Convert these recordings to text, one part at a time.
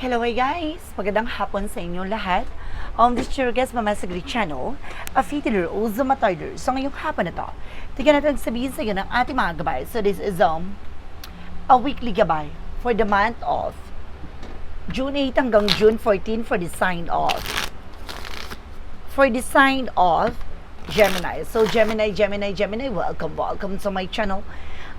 Hello hey guys! Magandang hapon sa inyo lahat. Um, this is your guest, Mama Sagri Channel, a fitiller o Zumatarder. So ngayong hapon na to, tignan natin sabihin sa inyo ng ating mga gabay. So this is um, a weekly gabay for the month of June 8 hanggang June 14 for the sign of for the sign of Gemini. So Gemini, Gemini, Gemini, welcome, welcome to my channel.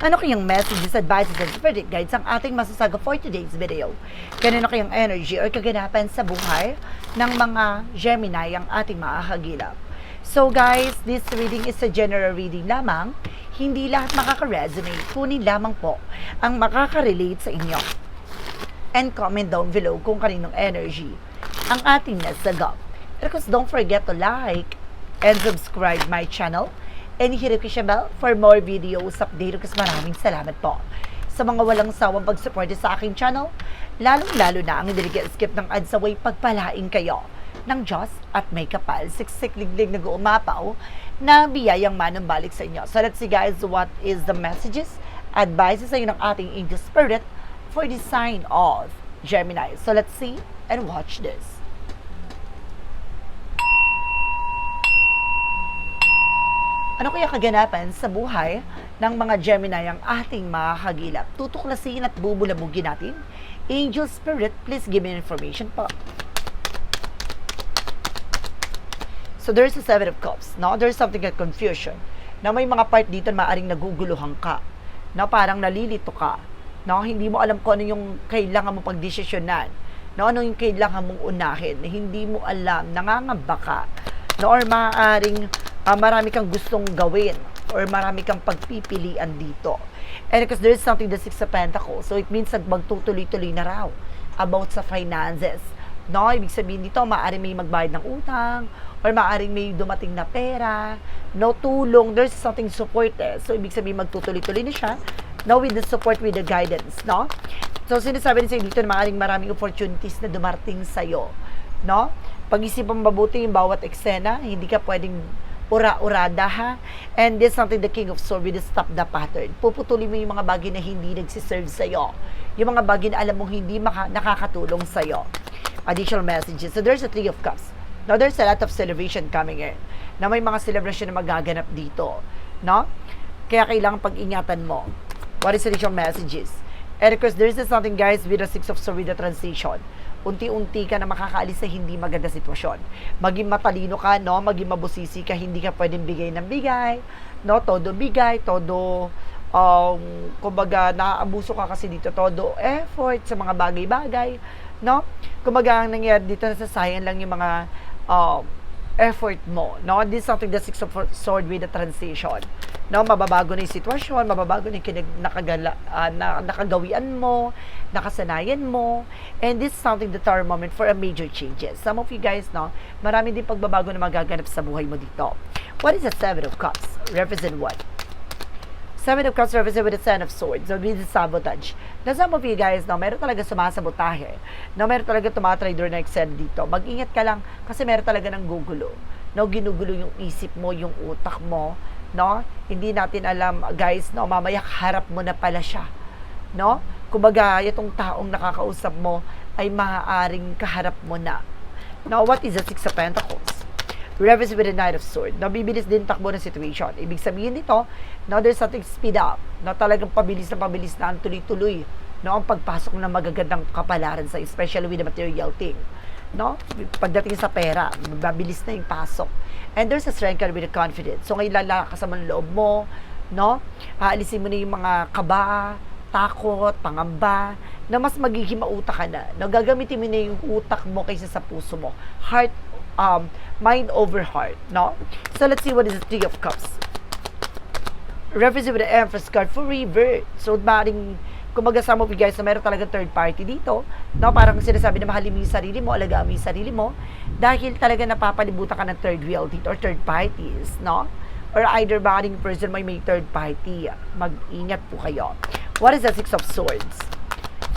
Ano kayang messages, advices, and spirit guides ang ating masasaga for today's video? Ganun kayang energy or kaganapan sa buhay ng mga Gemini ang ating makakagilap. So guys, this reading is a general reading lamang. Hindi lahat makaka-resonate. Kunin lamang po ang makaka-relate sa inyo. And comment down below kung kaninong energy ang ating nasagap. And don't forget to like and subscribe my channel and hit the bell for more videos update kasi maraming salamat po sa mga walang sawang pagsuporte sa aking channel, lalong-lalo na ang hindi skip ng ads away pagpalaing kayo ng Diyos at may kapal, siksik liglig na umapaw na biyayang manang balik sa inyo. So let's see guys, what is the messages, advices sa inyo ng ating angel spirit for the sign of Gemini. So let's see and watch this. Ano kaya kaganapan sa buhay ng mga Gemini ang ating mga kagilap? Tutuklasin at bubulabugin natin. Angel Spirit, please give me information po. So there's a seven of cups. No? There's something like confusion. Na may mga part dito na maaring naguguluhan ka. Na parang nalilito ka. No? Hindi mo alam kung ano yung kailangan mo pagdesisyonan. No? Ano yung kailangan mong unahin. Hindi mo alam. Nangangamba ka. No? Or maaaring uh, marami kang gustong gawin or marami kang pagpipilian dito. And because there is something the Six of Pentacles, so it means magtutuloy-tuloy na raw about sa finances. No, ibig sabihin dito, maaari may magbayad ng utang, or maaaring may dumating na pera, no tulong, there's something support eh. So, ibig sabihin magtutuloy-tuloy na siya, no, with the support, with the guidance, no? So, sinasabi sa'yo dito maaaring maraming opportunities na dumarting sa'yo, no? Pag-isipan mabuti yung bawat eksena, hindi ka pwedeng ura-urada ha. And this something the King of Swords will stop the pattern. Puputulin mo yung mga bagay na hindi nagsiserve sa'yo. Yung mga bagay na alam mong hindi maka, nakakatulong sa'yo. Additional messages. So there's a Three of Cups. Now there's a lot of celebration coming in. Na may mga celebration na magaganap dito. No? Kaya kailangan pag-ingatan mo. What is additional messages? And of course, there's something guys with the Six of Swords with the transition unti-unti ka na makakaalis sa hindi maganda sitwasyon. Maging matalino ka, no? Maging mabusisi ka, hindi ka pwedeng bigay ng bigay, no? Todo bigay, todo um, kumbaga, naaabuso ka kasi dito, todo effort sa mga bagay-bagay, no? Kumbaga, ang nangyari dito, nasasayang lang yung mga um, effort mo, no? This is something the Six of Sword with the transition. No mababago na yung sitwasyon mababago na yung kinag, nakagala, uh, na, nakagawian mo nakasanayan mo. And this is something that our moment for a major changes. Some of you guys no marami din pagbabago na magaganap sa buhay mo dito. What is the seven of cups? Represent what Seven of Cups represent with the Ten of Swords. So, with sabotage. Na some of you guys, no, meron talaga sumasabotahe. No, meron talaga tumatrader na excel dito. Mag-ingat ka lang kasi meron talaga ng gugulo. No, ginugulo yung isip mo, yung utak mo no? Hindi natin alam, guys, no, mamaya harap mo na pala siya, no? Kumbaga, itong taong nakakausap mo ay maaaring kaharap mo na. Now, what is the Six of Pentacles? Reverse with the Knight of Swords. Nabibilis din takbo ng situation. Ibig sabihin nito, now there's something speed up. No, talagang pabilis na pabilis na ang tuloy-tuloy. No, ang pagpasok ng magagandang kapalaran sa especially with the material thing no? Pagdating sa pera, mabilis na yung pasok. And there's a strength with the confidence. So, ngayon lalakas naman loob mo, no? Aalisin mo na yung mga kaba, takot, pangamba, na mas magiging mautak ka na. No? Gagamitin mo na yung utak mo kaysa sa puso mo. Heart, um, mind over heart, no? So, let's see what is the Three of Cups. Represent with the Empress card for revert. So, maring kumbaga some of you guys na meron talaga third party dito, no, parang sinasabi na mahalin mo yung sarili mo, alagaan mo yung sarili mo, dahil talaga napapalibutan ka ng third wheel dito or third parties, no? Or either maring person may may third party. Mag-ingat po kayo. What is the Six of Swords?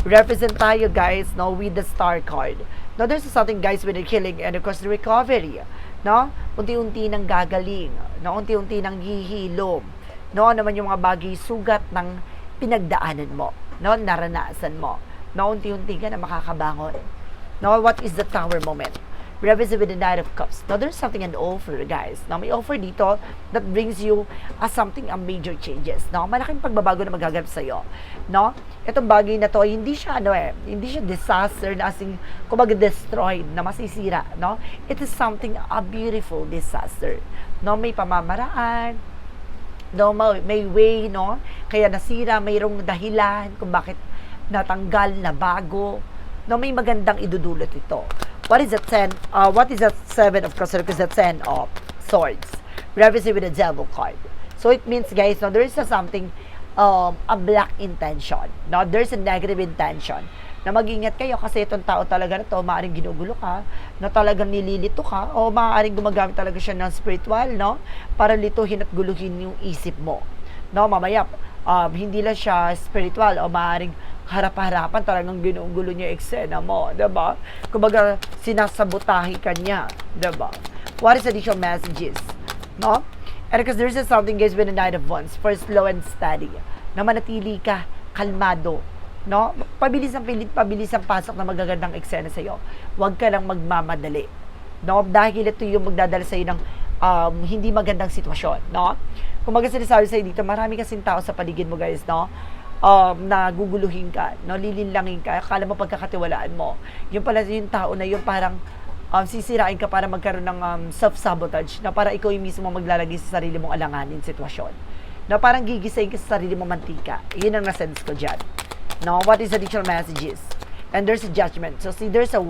Represent tayo guys, no, with the Star card. Now, there's something guys with the healing and of course the recovery. No? Unti-unti nang gagaling. No? Unti-unti nang hihilom. No? Ano naman yung mga bagay sugat ng pinagdaanan mo no naranasan mo na unti-unti ka na makakabangon. Now, what is the tower moment? Revisit with the Knight of Cups. Now, there's something an offer, guys. Now, may offer dito that brings you a something, a major changes. Now, malaking pagbabago na magaganap sa'yo. No? Itong bagay na to, hindi siya, ano eh, hindi siya disaster na asing, kumbaga, destroyed, na masisira, no? It is something, a beautiful disaster. No? May pamamaraan, no, may way, no? Kaya nasira, mayroong dahilan kung bakit natanggal, na bago, no, may magandang idudulot ito. What is the ten, uh, what is the seven of cups? Because the ten of swords. Represent with the devil card. So it means, guys, no, there is a something, um, a black intention. No, there's a negative intention na mag-ingat kayo kasi itong tao talaga na to, maaaring ginugulo ka, na talagang nililito ka, o maaaring gumagamit talaga siya ng spiritual, no? Para lituhin at guluhin yung isip mo. No, mamaya, um, hindi lang siya spiritual o maaaring harap-harapan talagang ginugulo niya eksena mo, 'di ba? Kumbaga sinasabotahe ka niya, ba? What is additional messages? No? And because there's something guys with the Knight of Wands, for slow and steady, na manatili ka kalmado, no? Pabilis ang pilit, pabilis ang pasok na magagandang eksena sa iyo. Huwag ka lang magmamadali. No? Dahil ito yung magdadala sa iyo ng um, hindi magandang sitwasyon, no? Kung mga sinasabi sa'yo dito, marami kasing tao sa paligid mo guys, no? Um, na guguluhin ka, no, lilinlangin ka, akala mo pagkakatiwalaan mo. Yung pala yung tao na yun parang um, sisirain ka para magkaroon ng um, self-sabotage na para ikaw yung mismo maglalagay sa sarili mong alanganin sitwasyon. Na parang gigisayin ka sa sarili mong mantika. Yun ang na-sense ko dyan. No, what is additional messages? And there's a judgment. So see, there's a,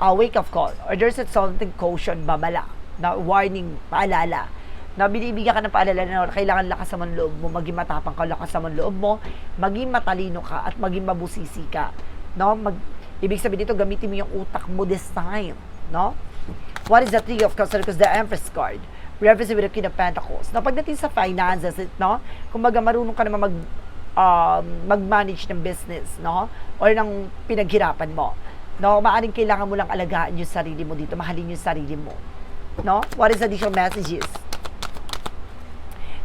a wake-up call or there's a something caution, babala, na warning, paalala na binibigyan ka ng paalala na kailangan lakas mo ng loob mo, maging matapang ka, lakas mo ng loob mo, maging matalino ka, at maging mabusisi ka. No? Mag, ibig sabihin dito, gamitin mo yung utak mo this time. No? What is the Three of Cups? Because the Empress card represents with the King of Pentacles. Na pagdating sa finances, it, no? Kumbaga marunong ka naman mag, um, mag-manage ng business, no? Or ng pinaghirapan mo. No? Maaring kailangan mo lang alagaan yung sarili mo dito, mahalin yung sarili mo. No? What is additional messages?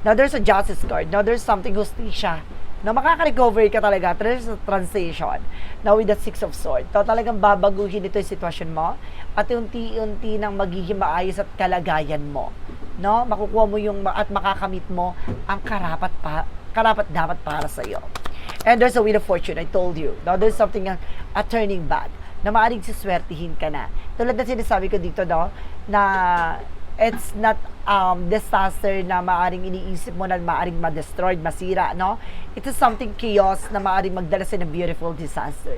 Now, there's a justice card. Now, there's something justisya na makaka-recover ka talaga. There's a transition. Now, with the Six of Swords. So, talagang babaguhin ito yung sitwasyon mo at unti-unti nang magiging maayos at kalagayan mo. No? Makukuha mo yung at makakamit mo ang karapat pa, karapat dapat para sa iyo. And there's a wheel of fortune, I told you. Now, there's something, a, a turning back na maaaring siswertihin ka na. Tulad na sinasabi ko dito, no, na it's not um, disaster na maaring iniisip mo na maaring ma-destroyed, masira, no? It is something chaos na maaring magdala sa ng beautiful disaster.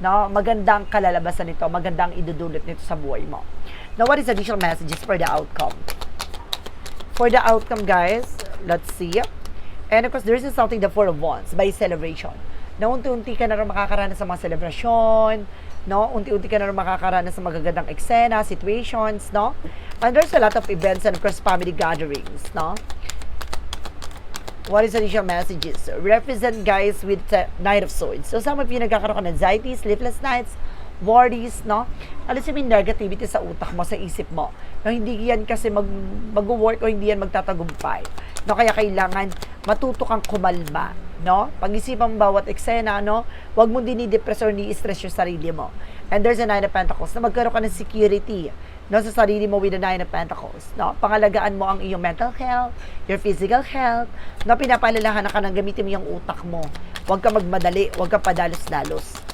No? Magandang kalalabasan nito, magandang idudulot nito sa buhay mo. Now, what is additional messages for the outcome? For the outcome, guys, let's see. And of course, there is something, the Four of Wands, by celebration. Na unti-unti ka na rin makakaranas sa mga celebration, no? Unti-unti ka na makakaranas sa magagandang eksena, situations, no? And there's a lot of events and of course family gatherings, no? What is additional messages? Represent guys with uh, Knight of Swords. So some of you nagkakaroon ka ng anxiety, sleepless nights, worries, no? Mo yung negativity sa utak mo, sa isip mo. No, hindi yan kasi mag, mag-work o hindi yan magtatagumpay. No, kaya kailangan matuto kang kumalma, no? Pag-isipan bawat eksena, no? Huwag mo dinidepress or ni-stress yung sarili mo. And there's a Nine of Pentacles na magkaroon ka ng security no, sa sarili mo with the Nine of Pentacles. No? Pangalagaan mo ang iyong mental health, your physical health, no, pinapalalahan ka ng gamitin mo yung utak mo. Huwag ka magmadali, huwag ka padalos-dalos.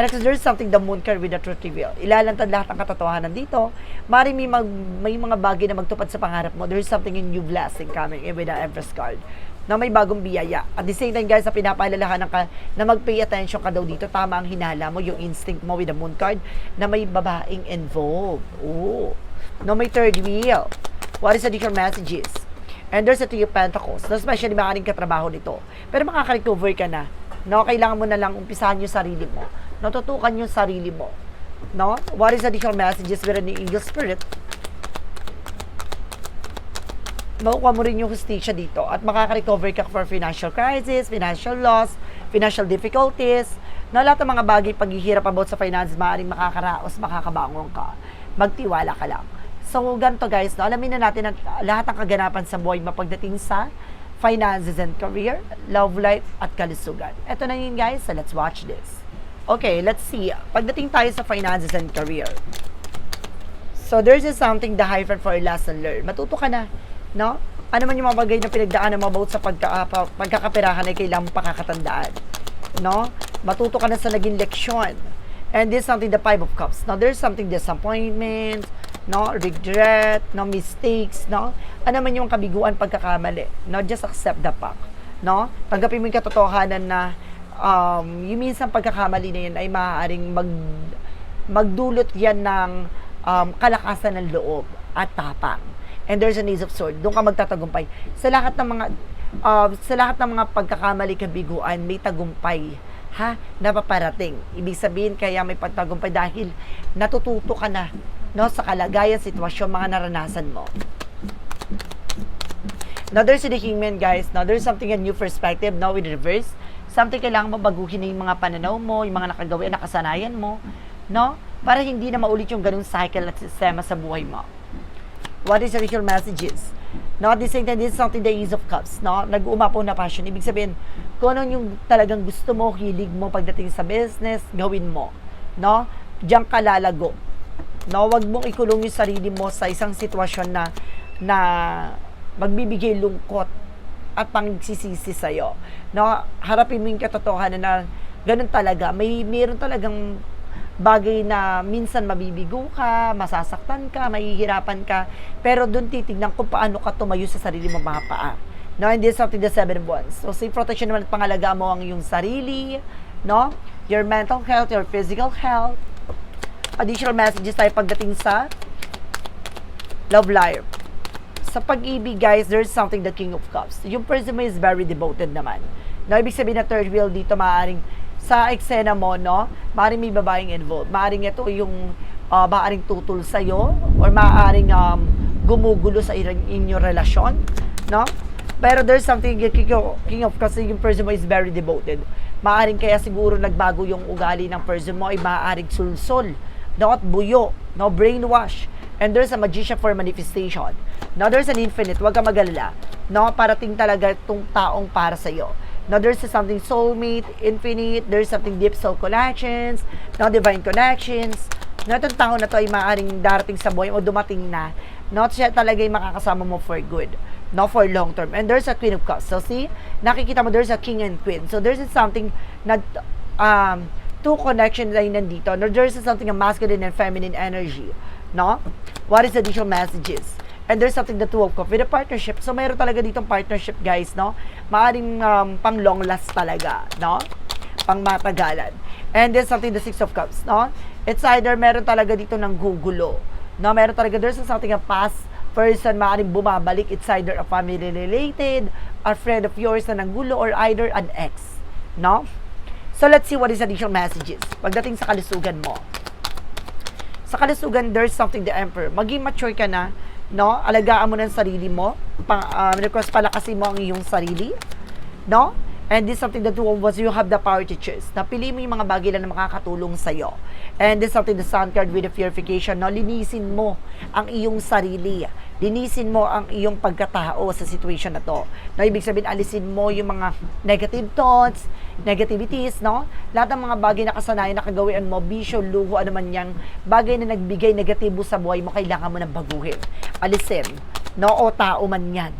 And because there's something the moon card with the truth reveal. Ilalantad lahat ng katotohanan dito. Mari may, mag, may mga bagay na magtupad sa pangarap mo. There's something in new blessing coming in with the Empress card na may bagong biyaya. At the same time, guys, na pinapaalalahanan ka na mag-pay attention ka daw dito. Tama ang hinala mo, yung instinct mo with the moon card, na may babaeng involved. Oo. No, may third wheel. What is the different messages? And there's a three of pentacles. No, especially maaaring katrabaho nito. Pero makaka-recover ka na. No, kailangan mo na lang umpisahan yung sarili mo. Natutukan yung sarili mo. No? What is different messages with the angel spirit? makukuha mo rin yung hustisya dito at makaka-recover ka for financial crisis, financial loss, financial difficulties, na lahat ng mga bagay paghihirap about sa finance, maaaring makakaraos, makakabangon ka. Magtiwala ka lang. So, ganito guys, no? alamin na natin at lahat ng kaganapan sa buhay mapagdating sa finances and career, love life, at kalusugan. Ito na yun guys, so let's watch this. Okay, let's see. Pagdating tayo sa finances and career. So, there's just something the hyphen for lesson learned. Matuto ka na, no? Ano man yung mga bagay na pinagdaanan mo about sa pagka, pa, pagkakapirahan ay kailangan pakakatandaan. No? Matuto ka na sa naging leksyon. And this is something the five of cups. Now, there's something disappointment, no? Regret, no? Mistakes, no? Ano man yung kabiguan pagkakamali. No? Just accept the fact. No? Tanggapin mo yung katotohanan na um, yung minsan pagkakamali na yun ay maaaring mag, magdulot yan ng um, kalakasan ng loob at tapang. And there's an ace of sword. Doon ka magtatagumpay. Sa lahat ng mga uh, sa lahat ng mga pagkakamali kabiguan, may tagumpay ha na paparating. Ibig sabihin kaya may pagtagumpay dahil natututo ka na no sa kalagayan sitwasyon mga naranasan mo. Now, there's the human, guys. Now, there's something a new perspective. Now, with reverse, something kailangan mo baguhin na yung mga pananaw mo, yung mga nakagawin, nakasanayan mo, no? Para hindi na maulit yung ganung cycle at sistema sa buhay mo. What is the real messages? No, same time, this is something the ease of cups, no? Nag-uumapaw na passion. Ibig sabihin, kung ano yung talagang gusto mo, hilig mo pagdating sa business, gawin mo. No? Diyan ka lalago. No, wag mong ikulong yung sarili mo sa isang sitwasyon na na magbibigay lungkot at pangsisisi sa'yo. No, harapin mo yung katotohanan na ganun talaga. May meron talagang bagay na minsan mabibigo ka, masasaktan ka, mahihirapan ka, pero doon titignan kung paano ka tumayo sa sarili mo mga paa. No, and this the seven bonds. So, safe protection naman at pangalaga mo ang iyong sarili, no? Your mental health, your physical health. Additional messages tayo pagdating sa love life. Sa pag-ibig, guys, there's something the King of Cups. Yung person mo is very devoted naman. No, ibig sabihin na third wheel dito, maaaring sa eksena mo, no, maaaring may babaeng involved. Maaaring ito yung uh, maaaring tutol sa'yo or maaaring um, gumugulo sa inyong relasyon, no? Pero there's something King of, kasi yung person mo is very devoted. Maaaring kaya siguro nagbago yung ugali ng person mo ay maaaring sulsol, no, buyo, no, brainwash. And there's a magician for manifestation. Now, there's an infinite. Huwag ka magalala. No, parating talaga itong taong para sa'yo. Now, there's something soulmate, infinite, there's something deep soul connections, no, divine connections. No, itong tao na to ay maaaring darating sa buhay o dumating na. No, siya talaga yung makakasama mo for good. No, for long term. And there's a Queen of Cups. So, see, nakikita mo, there's a King and Queen. So, there's something na, um, two connections ay nandito. No, there's something a masculine and feminine energy. No? What is the additional messages? And there's something the two of cups with a partnership. So, mayroon talaga ditong partnership, guys, no? Maaring um, pang long last talaga, no? Pang matagalan. And there's something the six of cups, no? It's either meron talaga dito ng gugulo. No, meron talaga, there's something a past person maaaring bumabalik. It's either a family related, a friend of yours na nanggulo, or either an ex. No? So, let's see what is additional messages. Pagdating sa kalusugan mo sa kalusugan, there's something the emperor. Maging mature ka na, no? Alagaan mo ng sarili mo. Pang, um, request palakasin mo ang iyong sarili, no? And this is something that was you have the power to choose. Napili mo yung mga bagay na makakatulong sa'yo. And this is something the sun card with the purification, no? Linisin mo ang iyong sarili. Linisin mo ang iyong pagkatao sa situation na to. No, ibig sabihin, alisin mo yung mga negative thoughts, negativities, no? Lahat ng mga bagay na kasanayan na kagawian mo, bisyo, luho, ano man yang bagay na nagbigay negatibo sa buhay mo, kailangan mo nang baguhin. Alisin, no? O tao man yan,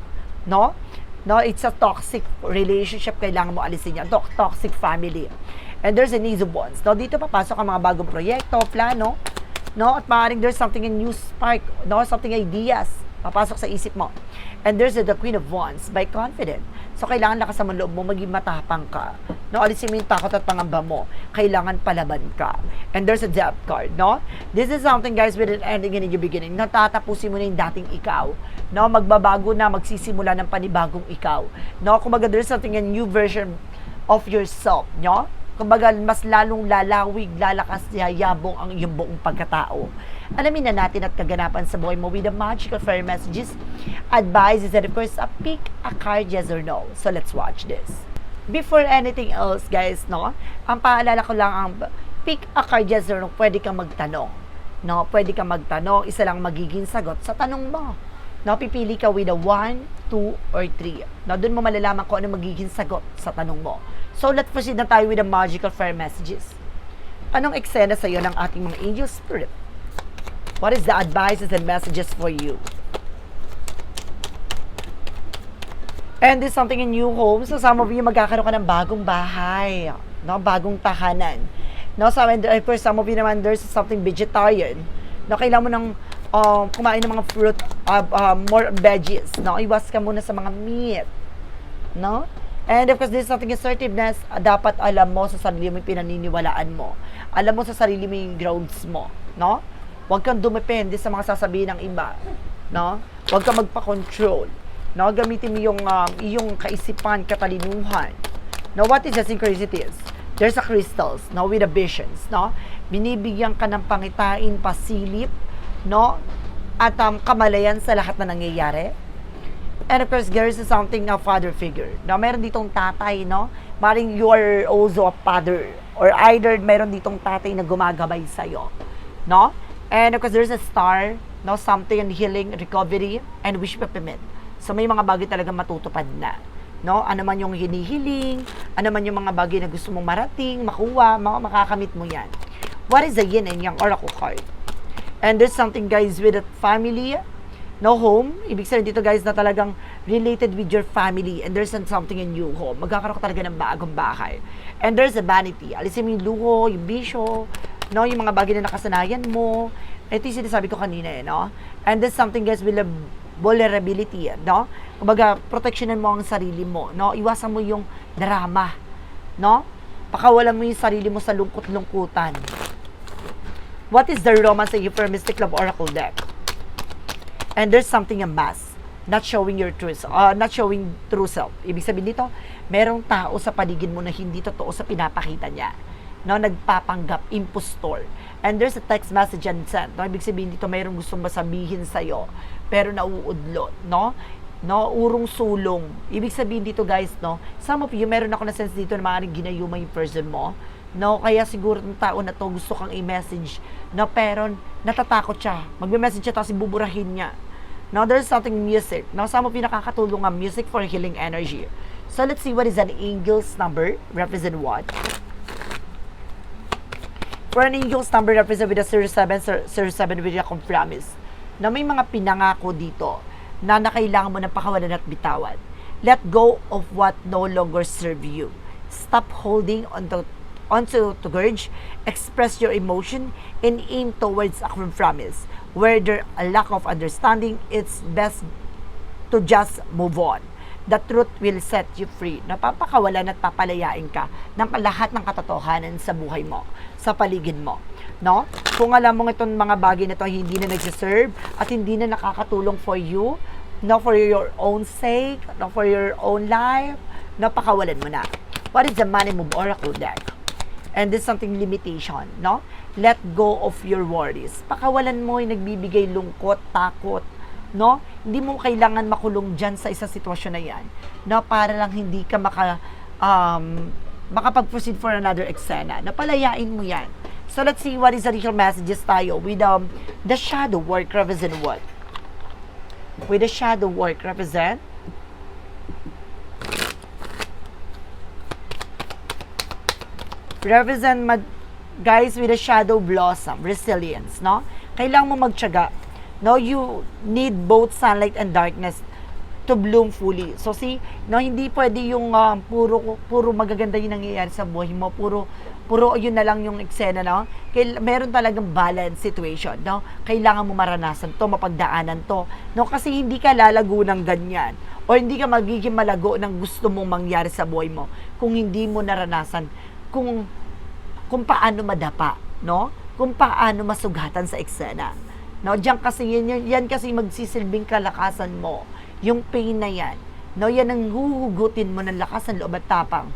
no? No, it's a toxic relationship, kailangan mo alisin yan. To- toxic family. And there's an ease of bonds. No, dito papasok ang mga bagong proyekto, plano, no? At maaaring there's something in new spark, no? Something ideas papasok sa isip mo. And there's the Queen of Wands by confident. So, kailangan lakas ang loob mo, maging matapang ka. No, alisin mo yung takot at pangamba mo. Kailangan palaban ka. And there's a depth card, no? This is something, guys, with an ending and a new beginning. Natatapusin mo na yung dating ikaw. No, magbabago na, magsisimula ng panibagong ikaw. No, kumbaga, there's something a new version of yourself, no? Kumbaga, mas lalong lalawig, lalakas, yayabong ang iyong buong pagkatao. Alamin na natin at kaganapan sa buhay mo with the magical fairy messages, advices, and of course, a pick a card, yes or no. So, let's watch this. Before anything else, guys, no? Ang paalala ko lang ang pick a card, yes or no, pwede kang magtanong. No, pwede kang magtanong, isa lang magiging sagot sa tanong mo. No, pipili ka with a 1, 2, or 3. No, doon mo malalaman kung ano magiging sagot sa tanong mo. So, let's proceed na tayo with the magical fairy messages. Anong eksena sa'yo ng ating mga angel spirit? What is the advices and messages for you? And there's something in new home. So some of you magkakaroon ka ng bagong bahay. No? Bagong tahanan. No? So, and uh, for some of you naman, there's something vegetarian. No? Kailangan mo ng um, kumain ng mga fruit, uh, uh, more veggies. No? Iwas ka muna sa mga meat. No? And of course, there's something assertiveness. uh, dapat alam mo sa sarili mo yung pinaniniwalaan mo. Alam mo sa sarili mo yung grounds mo. No? Huwag kang dumepende sa mga sasabihin ng iba. No? Huwag kang magpa-control. No? Gamitin mo yung, um, yung kaisipan, katalinuhan. No? What is the synchronicities? There's a crystals, no? With the visions, no? Binibigyan ka ng pangitain, pasilip, no? At um, kamalayan sa lahat na nangyayari. And of course, there is something a father figure. No, meron ditong tatay, no? Maring you are also a father. Or either meron ditong tatay na gumagabay sa'yo. No? And of course, there's a star, no? Something in healing, recovery, and wish fulfillment. So, may mga bagay talaga matutupad na. No? Ano man yung hinihiling, ano man yung mga bagay na gusto mong marating, makuha, makakamit mo yan. What is the yin and yang oracle card? And there's something guys with a family, no home. Ibig sabihin dito guys na talagang related with your family and there's something in new home. Magkakaroon ka talaga ng bagong bahay. And there's a vanity. Alisin mo yung luho, yung bisyo, no, yung mga bagay na nakasanayan mo. Ito yung sinasabi ko kanina eh, no? And there's something guys a vulnerability, no? Kumbaga, protectionan mo ang sarili mo, no? Iwasan mo yung drama, no? Pakawalan mo yung sarili mo sa lungkot-lungkutan. What is the romance that you for Mystic Love Oracle deck? And there's something a mask, not showing your true self, uh, not showing true self. Ibig sabihin dito, merong tao sa paligid mo na hindi totoo sa pinapakita niya. No, nagpapanggap, impostor. And there's a text message and sent. No, ibig sabihin dito, mayroong gustong masabihin sa'yo, pero nauudlot, no? No, urong sulong. Ibig sabihin dito, guys, no, some of you, meron ako na sense dito na maaaring ginayuma yung person mo. No, kaya siguro ng tao na to gusto kang i-message, no, pero natatakot siya. Magme-message siya tapos buburahin niya. Now, there's something music. Now, some of you nakakatulong ang music for healing energy. So, let's see what is an angel's number. Represent what? An angel's number, represent with a 07, 07 with a compromise. Na may mga pinangako dito na nakailangan mo ng pakawalan at bitawan. Let go of what no longer serve you. Stop holding on to onto to urge, express your emotion, and aim towards a compromise. Where there a lack of understanding, it's best to just move on. The truth will set you free. Napapakawalan at papalayain ka ng lahat ng katotohanan sa buhay mo, sa paligid mo. No? Kung alam mo itong mga bagay na to hindi na nagsiserve at hindi na nakakatulong for you, no for your own sake, no for your own life, napakawalan mo na. What is the money move oracle deck? And there's something limitation, no? Let go of your worries. Pakawalan mo yung nagbibigay lungkot, takot, no? Hindi mo kailangan makulong dyan sa isang sitwasyon na yan, no? Para lang hindi ka maka, um, makapag-proceed for another eksena. Napalayain mo yan. So let's see what is the real messages tayo with um, the shadow work represent what? With the shadow work represent represent guys with a shadow blossom, resilience, no? Kailangan mo magtiyaga. No, you need both sunlight and darkness to bloom fully. So see, no, hindi pwede yung um, puro puro magaganda yung nangyayari sa buhay mo, puro puro yun na lang yung eksena, no? Kail, meron talagang balance situation, no? Kailangan mo maranasan to, mapagdaanan to, no? Kasi hindi ka lalago ng ganyan o hindi ka magiging malago ng gusto mong mangyari sa buhay mo kung hindi mo naranasan kung kung paano madapa, no? Kung paano masugatan sa eksena. No, diyan kasi yan, yan, kasi magsisilbing kalakasan mo. Yung pain na yan. No, yan ang huhugutin mo ng lakas ng loob at tapang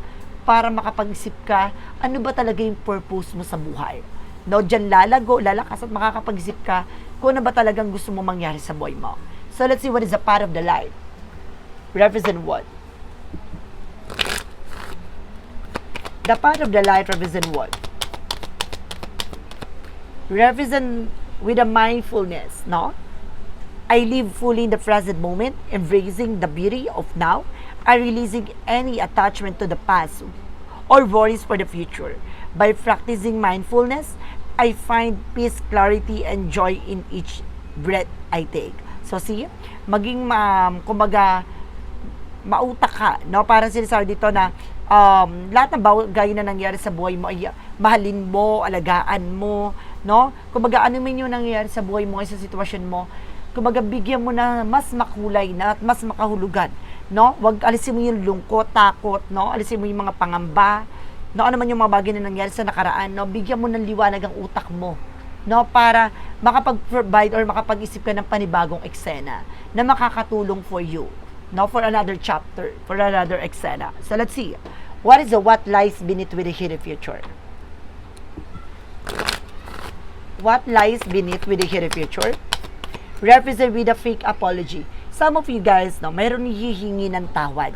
para makapag-isip ka, ano ba talaga yung purpose mo sa buhay. No, diyan lalago, lalakas at makakapag-isip ka kung ano ba talagang gusto mo mangyari sa buhay mo. So let's see what is a part of the life. Represent what? The part of the life represent what? Represent with a mindfulness, no? I live fully in the present moment, embracing the beauty of now, and releasing any attachment to the past or worries for the future. By practicing mindfulness, I find peace, clarity, and joy in each breath I take. So see, maging um, kumbaga mautak ka, no? Parang sinasabi dito na um, lahat ng bagay na nangyari sa buhay mo ay mahalin mo, alagaan mo, no? Kumbaga ano man yung nangyari sa buhay mo, sa sitwasyon mo, kumbaga bigyan mo na mas makulay na at mas makahulugan, no? Wag alisin mo yung lungkot, takot, no? Alisin mo yung mga pangamba, no? Ano man yung mga bagay na nangyari sa nakaraan, no? Bigyan mo ng liwanag ang utak mo, no? Para makapag-provide or makapag-isip ka ng panibagong eksena na makakatulong for you, no? For another chapter, for another eksena. So let's see. What is the what lies beneath with the hidden future? What lies beneath with the hidden future? represent with a fake apology. Some of you guys, no, mayroon hihingi ng tawad.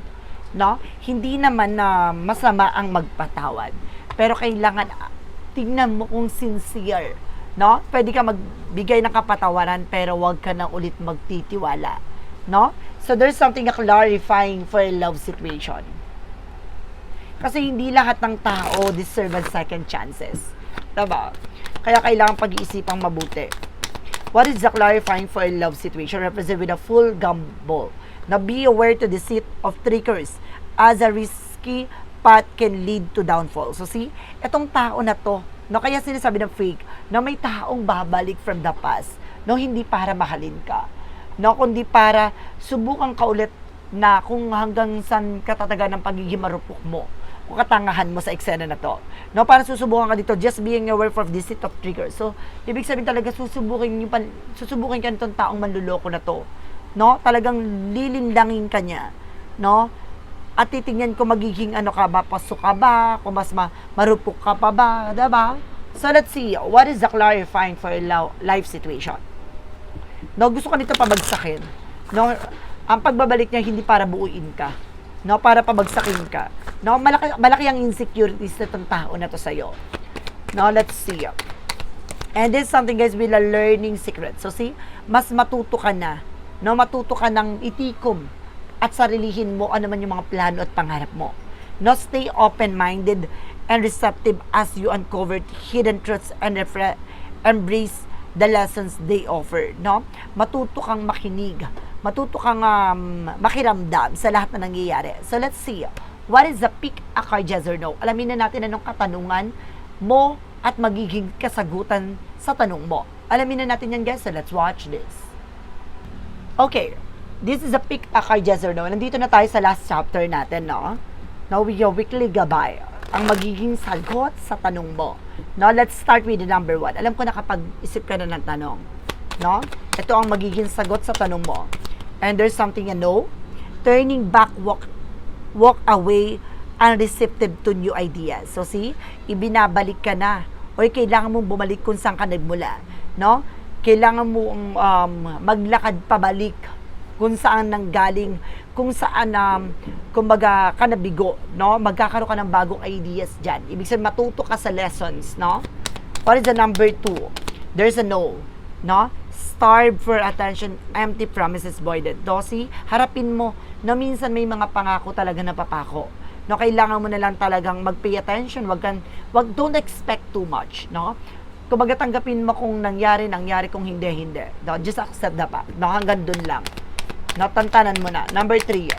No? Hindi naman na masama ang magpatawad. Pero kailangan ah, tingnan mo kung sincere. No? Pwede ka magbigay ng kapatawaran pero wag ka na ulit magtitiwala. No? So there's something na clarifying for a love situation. Kasi hindi lahat ng tao deserve a second chances. Diba? Kaya kailangan pag-iisipang mabuti. What is the clarifying for a love situation represent with a full gamble? Now be aware to deceit of trickers as a risky path can lead to downfall. So see, etong tao na to, no, kaya sinasabi ng fake, na may taong babalik from the past, no, hindi para mahalin ka, no, kundi para subukan ka ulit na kung hanggang saan katatagan ng pagiging marupok mo katangahan mo sa eksena na to. No, para susubukan ka dito, just being aware of deceit of trigger. So, ibig sabihin talaga susubukin yung pan, susubukin ka nitong taong manluloko na to. No? Talagang lilinlangin ka niya. No? At titingnan ko magiging ano ka ba, pasok ka ba, kung mas ma, marupok ka pa ba, diba? So, let's see, what is the clarifying for lo- life situation? No, gusto ko nito pabagsakin. No, ang pagbabalik niya hindi para buuin ka. No, para pabagsakin ka. No, malaki, malaki ang insecurities nitong tao na to sa'yo. No, let's see. And this is something guys with a learning secret. So see, mas matuto ka na. No, matuto ka ng itikom at sarilihin mo ano man yung mga plano at pangarap mo. No, stay open-minded and receptive as you uncover hidden truths and embrace the lessons they offer, no? Matuto kang makinig, matuto kang um, makiramdam sa lahat na nangyayari. So let's see, what is the pick a card yes or no? Alamin na natin anong katanungan mo at magiging kasagutan sa tanong mo. Alamin na natin yan guys, so let's watch this. Okay, this is a pick a card yes or no. Nandito na tayo sa last chapter natin, no? Now, we your weekly gabay. Ang magiging sagot sa tanong mo. No, let's start with the number one. Alam ko na kapag isip ka na ng tanong. No? Ito ang magiging sagot sa tanong mo. And there's something you know. Turning back, walk, walk away, unreceptive to new ideas. So see, ibinabalik ka na. O kailangan mong bumalik kung saan ka nagmula. No? Kailangan mo um, maglakad pabalik kung saan nanggaling, kung saan, um, kumbaga, ka nabigo, no? Magkakaroon ka ng bagong ideas dyan. Ibig sabihin, matuto ka sa lessons, no? What is the number two? There's a no, no? Starve for attention, empty promises voided. Dosi, harapin mo na minsan may mga pangako talaga na papako. No, kailangan mo na lang talagang mag-pay attention. Wag kan, wag don't expect too much, no? Kumbaga tanggapin mo kung nangyari, nangyari kung hindi, hindi. No, just accept the fact. No, hanggang dun lang. Natantanan mo na. Number three.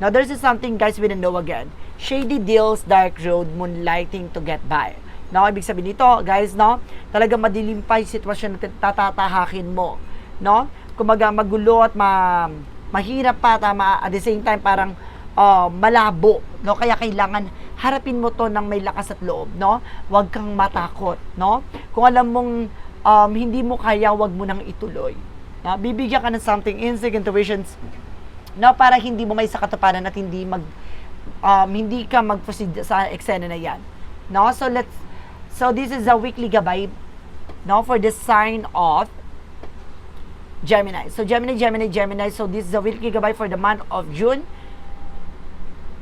Now, there's something guys we don't know again. Shady deals, dark road, moonlighting to get by. Now, ibig sabihin nito, guys, no? Talaga madilim pa yung sitwasyon na tatatahakin mo. No? Kumaga magulo at ma, mahirap pa, tama, at the same time, parang uh, malabo. No? Kaya kailangan harapin mo to ng may lakas at loob. No? Huwag kang matakot. No? Kung alam mong um, hindi mo kaya, huwag mo nang ituloy. No? Bibigyan ka ng something, instinct, intuitions, no? para hindi mo may sa katuparan at hindi mag um, hindi ka mag-proceed sa eksena na yan. No? So let's so this is a weekly gabay no for the sign of Gemini. So Gemini, Gemini, Gemini. So this is a weekly gabay for the month of June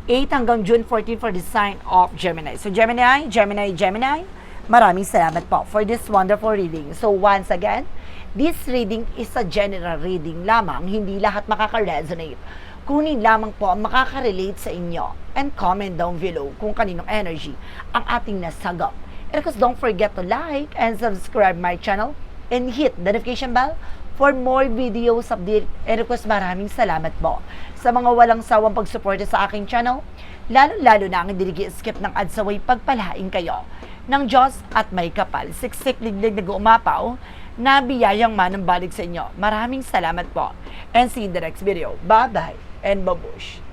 8 hanggang June 14 for the sign of Gemini. So Gemini, Gemini, Gemini. Maraming salamat po for this wonderful reading. So once again, this reading is a general reading lamang. Hindi lahat makaka-resonate. kunin lamang po ang makaka-relate sa inyo and comment down below kung kaninong energy ang ating nasagap. And of course, don't forget to like and subscribe my channel and hit the notification bell for more videos update. And of course, maraming salamat po sa mga walang sawang pagsuporta sa aking channel, lalo-lalo na ang hindi skip ng adsaway pagpalain kayo ng Diyos at may kapal. Siksik liglig na umapaw na biyayang manang balik sa inyo. Maraming salamat po. And see you in the next video. Bye-bye and babush.